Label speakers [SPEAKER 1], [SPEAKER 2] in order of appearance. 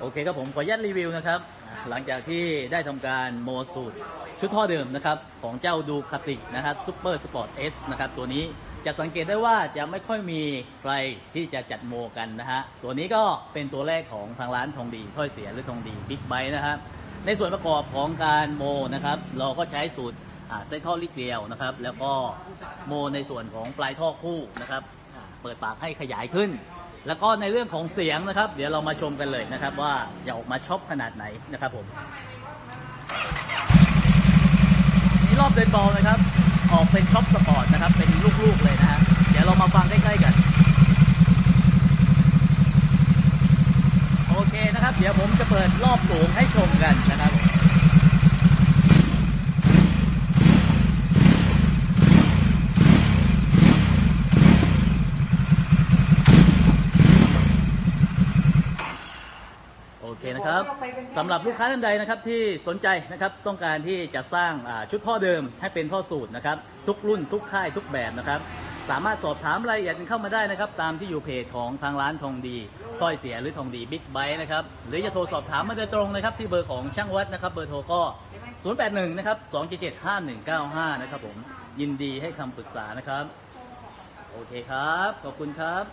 [SPEAKER 1] โอเคครับผมขออนุญาตรีวิวนะครับ หลังจากที่ได้ทำการโมสูตรชุดท่อเดิมนะครับของเจ้าดูคาติกนะครับซูเปอร์สปอร์ตเอสนะครับตัวนี้จะสังเกตได้ว่าจะไม่ค่อยมีใครที่จะจัดโมกันนะฮะตัวนี้ก็เป็นตัวแรกของทางร้านทองดีถ้อยเสียหรือทองดีบิ๊กไบนะฮะในส่วนประกอบของการโมนะครับเราก็ใช้สูตรเส้นท่อลิเกลียวนะครับ แล้วก็โมในส่วนของปลายท่อคู่นะครับเปิดปากให้ขยายขึ้น แล้วก็ในเรื่องของเสียงนะครับ เดี๋ยวเรามาชมกันเลยนะครับ ว่าจะออกมาช็อปขนาดไหนนะครับผมนี่รอบเดินบอลนะครับ ออกเป็นช็อปสปอร์ตนะครับ เป็นลูกๆเลยนะฮะเดี๋ยวเรามาฟังใกล้ๆกัน โอเคนะครับ เดี๋ยวผมจะเปิดรอบสูงให้ชมกันนะครับผม โอเค นะครับสำหรับลูกค้าท่านใดนะครับที่สนใจนะครับต้องการที่จะสร้างอ่าชุดท่อเดิมให้เป็นท่อสูตรนะครับทุกรุ่นทุกค่ายทุกแบบนะครับ สามารถสอบถามรายละเอียดกันเข้ามาได้นะครับ ตามที่อยู่เพจของทางร้านทองดีต้อยเสียหรือทองดีบิ๊กไบค์นะครับหรือจะโทรสอบถามมาโดยตรงนะครับที่เบอร์ของช่างวัดนะครับเบอร์โทรก็ 081 นะครับ 277 5195 นะครับผมยินดีให้คำปรึกษานะครับ โอเคครับ ขอบคุณครับ